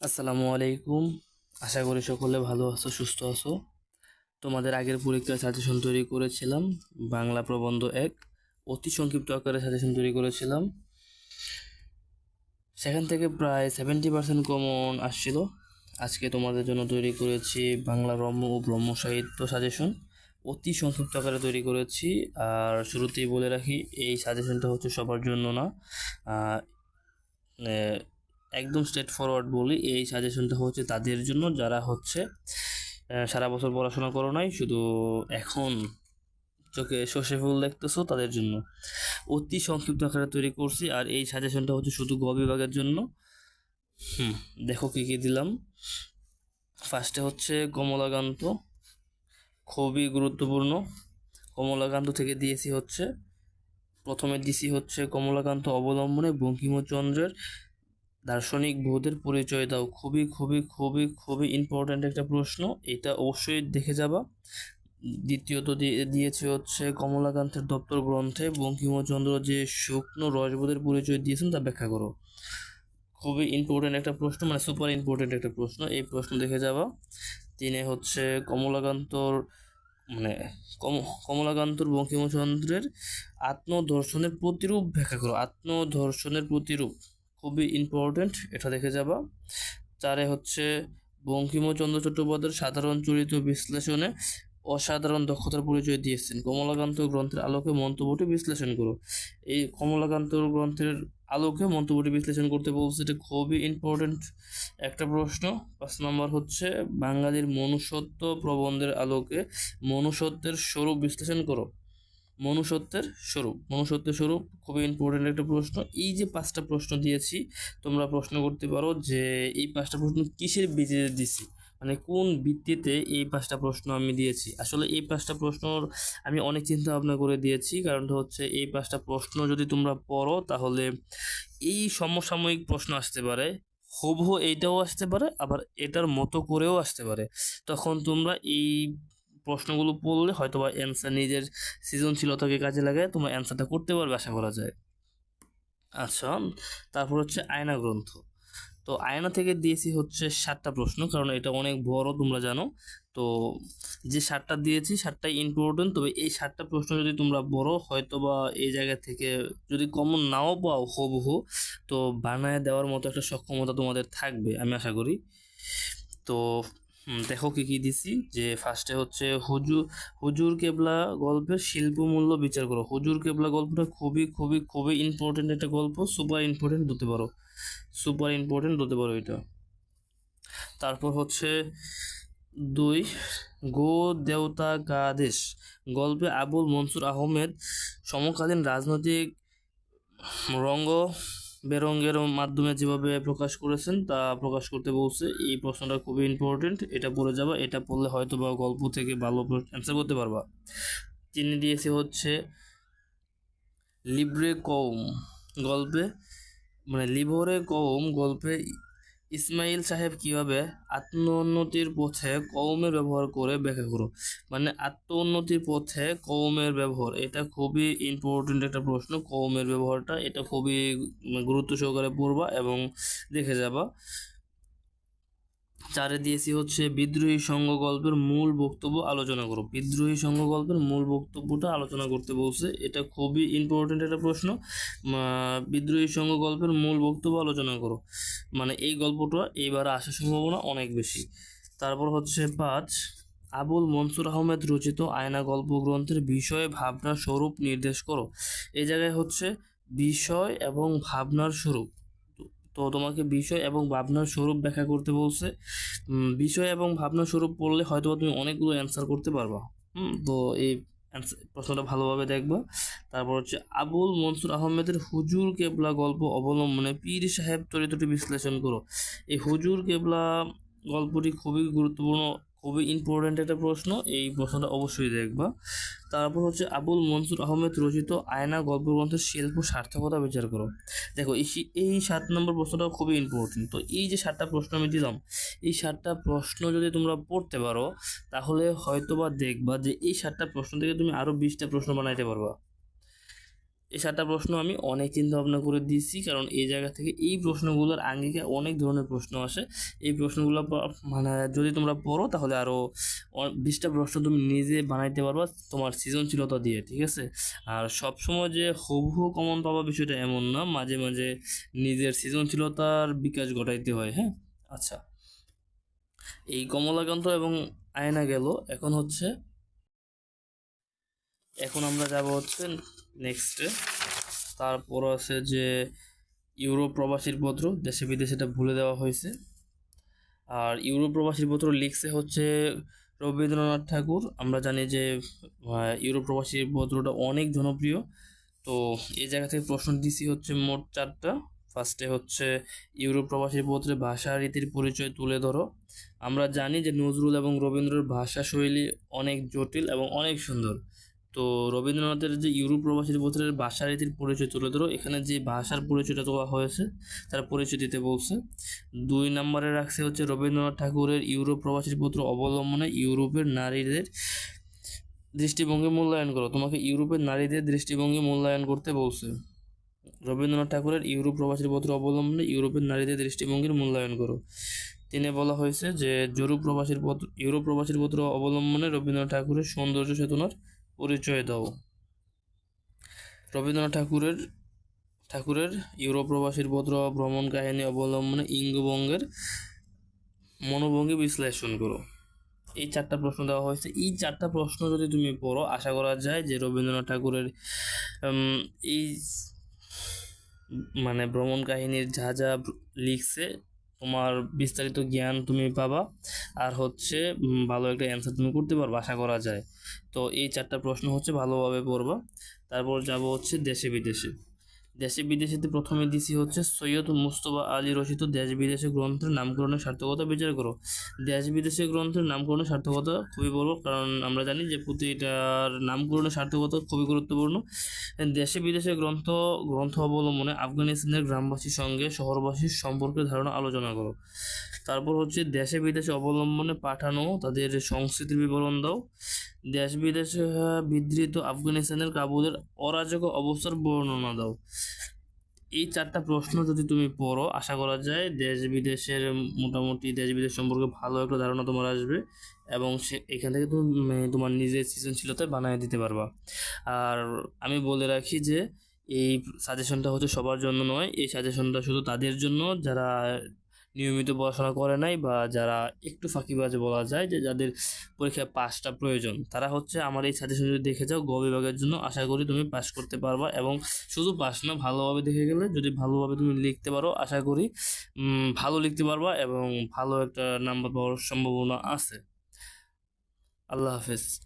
আসসালামু আলাইকুম। আশা করি সকলে ভালো আছো, সুস্থ আছো। তোমাদের আগের পরীক্ষার সাজেশন তৈরি করেছিলাম, বাংলা প্রবন্ধ এক। অতি সংক্ষিপ্ত আকারে সাজেশন তৈরি করেছিলাম। সেখান থেকে প্রায় সেভেন্টি পার্সেন্ট কমন আসছিল। আজকে তোমাদের জন্য তৈরি করেছি বাংলা রম্য ও ব্রহ্ম সাহিত্য সাজেশন অতি সংক্ষিপ্ত আকারে তৈরি করেছি। আর শুরুতেই বলে রাখি, এই সাজেশনটা হচ্ছে সবার জন্য না। একদম স্ট্রেট ফরওয়ার্ড বলি, এই সাজেশনটা হচ্ছে তাদের জন্য, যারা হচ্ছে সারা বছর পড়াশোনা করো নাই, শুধু এখন চোখে সর্ষে ফুল দেখতেছো তাদের জন্য। অতি সংক্ষিপ্ত আকারে তৈরি করছি, আর এই সাজেশনটা হচ্ছে শুধু গ বিভাগের জন্য। হুম, দেখো কী কী দিলাম। ফার্স্টে হচ্ছে কমলাকান্ত, খুবই গুরুত্বপূর্ণ। কমলাকান্ত থেকে দিয়েছি হচ্ছে, প্রথমে দিছি হচ্ছে কমলাকান্ত অবলম্বনে বঙ্কিমচন্দ্রের দার্শনিক বোধের পরিচয় দাও। খুবই খুবই খুবই খুবই ইম্পর্ট্যান্ট একটা প্রশ্ন। এটা অবশ্যই দেখে যাবা। দ্বিতীয়ত দিয়ে দিয়েছে হচ্ছে কমলাকান্তের দপ্তর গ্রন্থে বঙ্কিমচন্দ্র যে শুকনো রসবোধের পরিচয় দিয়েছেন তা ব্যাখ্যা করো। খুবই ইম্পর্ট্যান্ট একটা প্রশ্ন মানে সুপার ইম্পর্ট্যান্ট একটা প্রশ্ন। এই প্রশ্ন দেখে যাবা। তিনে হচ্ছে কমলাকান্তর মানে কম, কমলাকান্তর বঙ্কিমচন্দ্রের আত্মদর্শনের প্রতিরূপ ব্যাখ্যা করো। আত্মদর্শনের প্রতিরূপ। খুবই ইম্পর্ট্যান্ট এটা দেখে যাবা। চারে হচ্ছে বঙ্কিমচন্দ্র চট্টোপাধ্যায়ের সাধারণ চরিত্র বিশ্লেষণে অসাধারণ দক্ষতার পরিচয় দিয়েছেন। কমলাকান্ত গ্রন্থের আলোকে মন্তব্যটি বিশ্লেষণ করো। এই কমলাকান্ত গ্রন্থের আলোকে মন্তব্যটি বিশ্লেষণ করতে বলছে এটা খুবই ইম্পর্ট্যান্ট একটা প্রশ্ন। পাঁচ নম্বর হচ্ছে বাঙালির মনুষ্যত্ব প্রবন্ধের আলোকে মনুষ্যত্বের স্বরূপ বিশ্লেষণ করো। মনুষ্যত্বের স্বরূপ। মনুষ্যত্বের স্বরূপ খুবই ইম্পর্টেন্ট একটা প্রশ্ন। এই যে পাঁচটা প্রশ্ন দিয়েছি, তোমরা প্রশ্ন করতে পারো যে এই পাঁচটা প্রশ্ন কিসের ভিত্তিতে দিছি? মানে কোন ভিত্তিতে এই পাঁচটা প্রশ্ন আমি দিয়েছি? আসলে এই পাঁচটা প্রশ্নর আমি অনেক চিন্তা ভাবনা করে দিয়েছি। কারণটা হচ্ছে এই পাঁচটা প্রশ্ন যদি তোমরা পড়ো, তাহলে এই সমসাময়িক প্রশ্ন আসতে পারে, হুবহু এইটাও আসতে পারে, আবার এটার মতো করেও আসতে পারে। তখন তোমরা এই প্রশ্নগুলো পড়লে হয়তো বা অ্যান্সার নিজের সৃজনশীলতাকে কাজে লাগায় তোমরা অ্যান্সারটা করতে পারবে, আশা করা যায়। আচ্ছা তারপর হচ্ছে আয়না গ্রন্থ। তো আয়না থেকে দিয়েছি হচ্ছে সাতটা প্রশ্ন, কারণ এটা অনেক বড়, তোমরা জানো। তো যে সাতটা দিয়েছি, সাতটাই ইম্পর্টেন্ট তবে এই সাতটা প্রশ্ন যদি তোমরা বড় হয়তো বা এই জায়গা থেকে যদি কমন নাও পাও হুবহু, তো বানায় দেওয়ার মতো একটা সক্ষমতা তোমাদের থাকবে, আমি আশা করি। তো দেখো কি কি দিছি? যে ফার্স্টে হচ্ছে হুজুর হুজুর কেবলা গল্পের শিল্প মূল্য বিচার করো। হুজুর কেবলা গল্পটা খুবই খুবই খুবই ইম্পর্টেন্ট একটা গল্প সুপার ইম্পর্টেন্ট হতে পারো। সুপার ইম্পর্টেন্ট হতে পারো এটা। তারপর হচ্ছে দুই, গো দেবতা গাদেশ গল্পে আবুল মনসুর আহমেদ সমকালীন রাজনৈতিক রঙ্গ বেরঙ্গের মাধ্যমে যেভাবে প্রকাশ করেছেন, তা প্রকাশ করতে বলছে, এই প্রশ্নটা খুবই ইম্পর্টেন্ট এটা পড়ে যাবা, এটা পড়লে হয়তো বা গল্প থেকে ভালো অ্যান্সার করতে পারবা। তিনি দিয়েছে হচ্ছে, লিব্রে কৌম গল্পে মানে লিভরে কৌম গল্পে ইসমাইল সাহেব কীভাবে আত্মোন্নতির পথে কৌমের ব্যবহার করে ব্যাখ্যা করো মানে আত্মোন্নতির পথে কৌমের ব্যবহার, এটা খুবই ইম্পর্টেন্ট একটা প্রশ্ন। কৌমের ব্যবহারটা এটা খুবই গুরুত্ব সহকারে পড়বা এবং দেখে যাবা। চারে দিয়েছি হচ্ছে বিদ্রোহী সংঘ গল্পের মূল বক্তব্য আলোচনা করো। বিদ্রোহী সংঘ গল্পের মূল বক্তব্যটা আলোচনা করতে বলছে। এটা খুবই ইম্পর্টেন্ট একটা প্রশ্ন। বিদ্রোহী সংঘ গল্পের মূল বক্তব্য আলোচনা করো। মানে এই গল্পটা এইবার আসার সম্ভাবনা অনেক বেশি। তারপর হচ্ছে পাঁচ, আবুল মনসুর আহমেদ রচিত আয়না গল্প গ্রন্থের বিষয় ভাবনার স্বরূপ নির্দেশ করো। এই জায়গায় হচ্ছে বিষয় এবং ভাবনার স্বরূপ। তো- তোমাকে বিষয় এবং ভাবনার স্বরূপ ব্যাখ্যা করতে বলছে। বিষয় এবং ভাবনার স্বরূপ পড়লে হয়তো তুমি অনেকগুলো অ্যান্সার করতে পারবা। হুম, তো এই প্রশ্নটা ভালোভাবে দেখবা। তারপর হচ্ছে, আবুল মনসুর আহমেদের হুজুর কেবলা গল্প অবলম্বনে পীর সাহেব চরিত্রটি বিশ্লেষণ করো। এই হুজুর কেবলা গল্পটি খুবই গুরুত্বপূর্ণ খুবই ইম্পর্ট্যান্ট একটা প্রশ্ন, এই প্রশ্নটা অবশ্যই দেখবা। তারপর হচ্ছে আবুল মনসুর আহমেদ রচিত আয়না গল্পগ্রন্থের শিল্প সার্থকতা বিচার করো। দেখো, এই সাত নম্বর প্রশ্নটা খুবই ইম্পর্টেন্ট তো এই যে সাতটা প্রশ্ন আমি দিলাম, এই সাতটা প্রশ্ন যদি তোমরা পড়তে পারো, তাহলে হয়তোবা দেখবা যে এই সাতটা প্রশ্ন থেকে তুমি আরও বিশটা প্রশ্ন বানাইতে পারবা। এই সাতটা প্রশ্ন আমি অনেক চিন্তা ভাবনা করে দিয়েছি, কারণ এই জায়গা থেকে এই প্রশ্নগুলোর আঙ্গিকে অনেক ধরনের প্রশ্ন আসে। এই প্রশ্নগুলো মানে যদি তোমরা পড়ো তাহলে আরও বিশটা প্রশ্ন তুমি নিজে বানাইতে পারবা তোমার সৃজনশীলতা দিয়ে, ঠিক আছে? আর সবসময় যে হুবহু কমন পাবা বিষয়টা এমন না, মাঝে মাঝে নিজের সৃজনশীলতার বিকাশ ঘটাইতে হয় হ্যাঁ? আচ্ছা। এই কমলাকান্ত এবং আয়না গেল, এখন হচ্ছে এখন আমরা যাব হচ্ছে নেক্সটে তারপর আছে যে, ইউরোপ প্রবাসীর পত্র, দেশে বিদেশে এটা ভুলে দেওয়া হয়েছে। আর ইউরোপ প্রবাসীর পত্র লিখছে হচ্ছে রবীন্দ্রনাথ ঠাকুর। আমরা জানি যে ইউরোপ প্রবাসীর পত্রটা অনেক জনপ্রিয়। তো এই জায়গা থেকে প্রশ্ন দিছি হচ্ছে মোট চারটা। ফার্স্টে হচ্ছে ইউরোপ প্রবাসীর পত্রে ভাষা রীতির পরিচয় তুলে ধরো। আমরা জানি যে নজরুল এবং রবীন্দ্রর ভাষা শৈলী অনেক জটিল এবং অনেক সুন্দর। তো রবীন্দ্রনাথের যে ইউরোপ প্রবাসীর পত্রের ভাষা রীতির পরিচয় তুলে ধরো। এখানে যে ভাষার পরিচয়টা দেওয়া হয়েছে, তার পরিচয় দিতে বলছে। দুই নম্বরে রাখছে হচ্ছে রবীন্দ্রনাথ ঠাকুরের ইউরোপ প্রবাসীর পত্র অবলম্বনে ইউরোপের নারীদের দৃষ্টিভঙ্গি মূল্যায়ন করো। তোমাকে ইউরোপের নারীদের দৃষ্টিভঙ্গি মূল্যায়ন করতে বলছে। রবীন্দ্রনাথ ঠাকুরের ইউরোপ প্রবাসীর পত্র অবলম্বনে ইউরোপের নারীদের দৃষ্টিভঙ্গির মূল্যায়ন করো। তিনি বলা হয়েছে যে, জরুপ প্রবাসীর পত্র ইউরোপ প্রবাসীর পত্র অবলম্বনে রবীন্দ্রনাথ ঠাকুরের সৌন্দর্য চেতনার পরিচয় দাও। রবীন্দ্রনাথ ঠাকুরের ঠাকুরের ইউরোপ প্রবাসীর পত্র ভ্রমণ কাহিনী অবলম্বনে ইঙ্গবঙ্গের মনোভঙ্গি বিশ্লেষণ করো। এই চারটা প্রশ্ন দেওয়া হয়েছে। এই চারটা প্রশ্ন যদি তুমি পড়ো, আশা করা যায় যে রবীন্দ্রনাথ ঠাকুরের এই মানে ভ্রমণ কাহিনীর যা যা লিখছে তোমার বিস্তারিত জ্ঞান তুমি পাবা। আর হচ্ছে ভালো একটা অ্যান্সার তুমি করতে পারবা, আশা করা যায়। তো এই চারটা প্রশ্ন হচ্ছে ভালোভাবে পড়বা। তারপর যাব হচ্ছে দেশে বিদেশে দেশে বিদেশেতে প্রথমে দিছি হচ্ছে সৈয়দ মুস্তফা আলী রচিত দেশ বিদেশে গ্রন্থের নামকরণের সার্থকতা বিচার করো। দেশ বিদেশে গ্রন্থের নামকরণের সার্থকতা খুবই বড়, কারণ আমরা জানি যে প্রতিটার নামকরণের সার্থকতা খুবই গুরুত্বপূর্ণ। দেশে বিদেশে গ্রন্থ গ্রন্থ অবলম্বনে আফগানিস্তানের গ্রামবাসীর সঙ্গে শহরবাসীর সম্পর্কে ধারণা আলোচনা করো। তারপর হচ্ছে দেশে বিদেশে অবলম্বনে পাঠানো, তাদের সংস্কৃতির বিবরণ দাও। দেশ বিদেশে বিধৃত আফগানিস্তানের কাবুলের অরাজক অবস্থার বর্ণনা দাও। এই চারটা প্রশ্ন যদি তুমি পড়ো, আশা করা যায় দেশ বিদেশের মোটামুটি দেশ বিদেশ সম্পর্কে ভালো একটা ধারণা তোমার আসবে এবং সে, এখান থেকে তুমি তোমার নিজের সৃজনশীলতায় বানিয়ে দিতে পারবা। আর আমি বলে রাখি যে, এই সাজেশনটা হচ্ছে সবার জন্য নয়, এই সাজেশনটা শুধু তাদের জন্য, যারা নিয়মিত পড়াশোনা করে নাই বা যারা একটু ফাঁকিবাজে বলা যায় যে যাদের পরীক্ষায় পাসটা প্রয়োজন, তারা হচ্ছে আমার এই সাজেশন যদি দেখে যাও, গ বিভাগের জন্য আশা করি তুমি পাস করতে পারবা এবং শুধু পাস না, ভালোভাবে দেখে গেলে যদি ভালোভাবে তুমি লিখতে পারো, আশা করি ভালো লিখতে পারবা এবং ভালো একটা নাম্বার পাওয়ার সম্ভাবনা আছে। আল্লাহ হাফেজ।